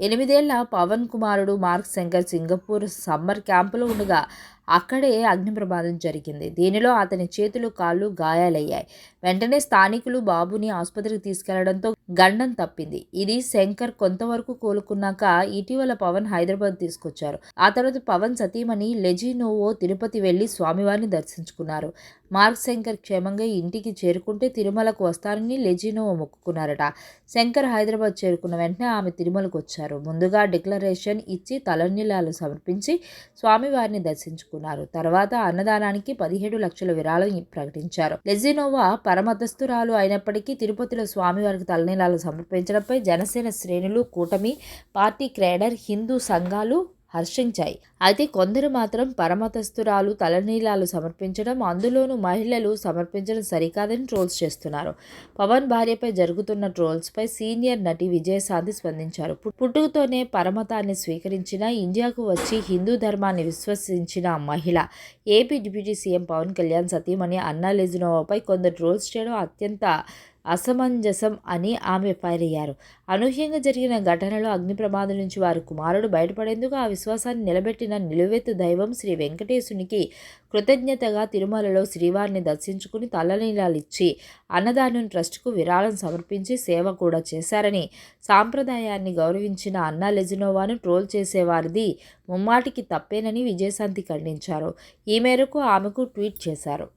ఎనిమిదేళ్ళ పవన్ కుమారుడు mark Shankar Singapore summer క్యాంపులో ఉండగా అక్కడే అగ్ని ప్రమాదం జరిగింది. దీనిలో అతని చేతులు కాళ్ళు గాయాలయ్యాయి. వెంటనే స్థానికులు బాబుని ఆసుపత్రికి తీసుకెళ్ళడంతో గండం తప్పింది. ఇది శంకర్ కొంతవరకు కోలుకున్నాక ఇటీవల పవన్ హైదరాబాద్ తీసుకొచ్చారు. ఆ తర్వాత పవన్ సతీమణి లెజినోవో తిరుపతి వెళ్ళి స్వామివారిని దర్శించుకున్నారు. మార్క్ శంకర్ క్షేమంగా ఇంటికి చేరుకుంటే తిరుమలకు వస్తారని లెజినోవో మొక్కుకున్నారట. శంకర్ హైదరాబాద్ చేరుకున్న వెంటనే ఆమె తిరుమలకు వచ్చారు. ముందుగా డిక్లరేషన్ ఇచ్చి తలనీలాలు సమర్పించి స్వామివారిని దర్శించుకున్నారు. తర్వాత అన్నదానానికి పదిహేడు లక్షల విరాళం ప్రకటించారు. లెజినోవా పరమతస్థురాలు అయినప్పటికీ తిరుపతిలో స్వామివారికి తలనీలాలు సమర్పించడంపై జనసేన శ్రేణులు కూటమి పార్టీ క్రేడర్ హిందూ సంఘాలు హర్షించాయి. అయితే కొందరు మాత్రం పరమతస్థురాలు తలనీలాలు సమర్పించడం అందులోనూ మహిళలు సమర్పించడం సరికాదని ట్రోల్స్ చేస్తున్నారు. పవన్ భార్యపై జరుగుతున్న ట్రోల్స్పై సీనియర్ నటి విజయశాంతి స్పందించారు. పుట్టుకతోనే పరమతాన్ని స్వీకరించిన ఇండియాకు వచ్చి హిందూ ధర్మాన్ని విశ్వసించిన మహిళ AP deputy CM Pawan Kalyan సతీమణి అన్నా లెజినోవాపై కొందరు ట్రోల్స్ చేయడం అత్యంత అసమంజసం అని ఆమె పైరయ్యారు. అనూహ్యంగా జరిగిన ఘటనలో అగ్ని ప్రమాదం నుంచి వారి కుమారుడు బయటపడేందుకు ఆ విశ్వాసాన్ని నిలబెట్టిన నిలువెత్తు దైవం శ్రీ వెంకటేశునికి కృతజ్ఞతగా తిరుమలలో శ్రీవారిని దర్శించుకుని తల్లనీలాలిచ్చి అన్నదానం ట్రస్టుకు విరాళం సమర్పించి సేవ కూడా చేశారని సాంప్రదాయాన్ని గౌరవించిన అన్నా లెజినోవాను ట్రోల్ చేసేవారిది ముమ్మాటికి తప్పేనని విజయశాంతి ఖండించారు. ఈ మేరకు ఆమెకు ట్వీట్ చేశారు.